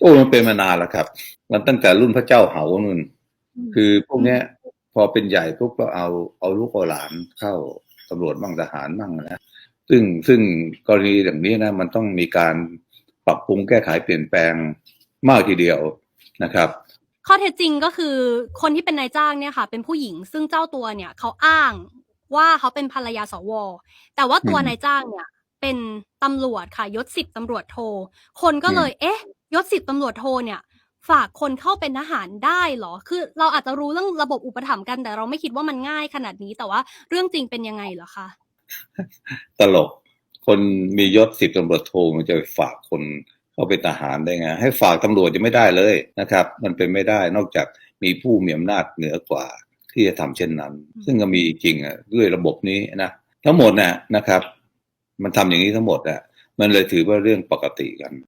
โอ้มันเป็นมานานแล้วครับ มันตั้งแต่รุ่นพระเจ้าเหานู่น คือพวกเนี้ย พอเป็นใหญ่ปุ๊บก็เอาเอาลูกเอาหลานเข้าตำรวจบ้างทหารบ้างนะซึ่งซึ่งกรณีอย่างนี้นะมันต้องมีการปรับปรุงแก้ไขเปลี่ยนแปลงมากทีเดียวนะครับ ข้อเท็จจริงก็คือคนที่เป็นนายจ้างเนี่ยค่ะ เป็นผู้หญิงซึ่งเจ้าตัวเนี่ยเขาอ้างว่าเขาเป็นภรรยาสว แต่ว่าตัวอืมนายจ้างเนี่ย เป็นตำรวจค่ะยศสิบตำรวจโท คนก็เลย เอ๊ะ ยศสิบตำรวจโทเนี่ยฝากคนเข้าเป็นทหารได้เหรอ คือเราอาจจะรู้เรื่องระบบอุปถัมภ์กัน แต่เราไม่คิดว่ามันง่ายขนาดนี้แต่ว่าเรื่องจริงเป็นยังไงเหรอคะตลกคนมียศสิบตำรวจโทมันจะไปฝากคนเข้าเป็นทหารได้ไงให้ฝากตำรวจจะไม่ได้เลยนะครับ มันเป็นไม่ได้นอกจากมีผู้มีอำนาจเหนือกว่าที่จะทำเช่นนั้น ซึ่งก็มีจริงอะด้วยระบบนี้นะทั้งหมดน่ะนะครับ มันทำอย่างนี้ทั้งหมดอะมันเลยถือว่าเรื่องปกติกัน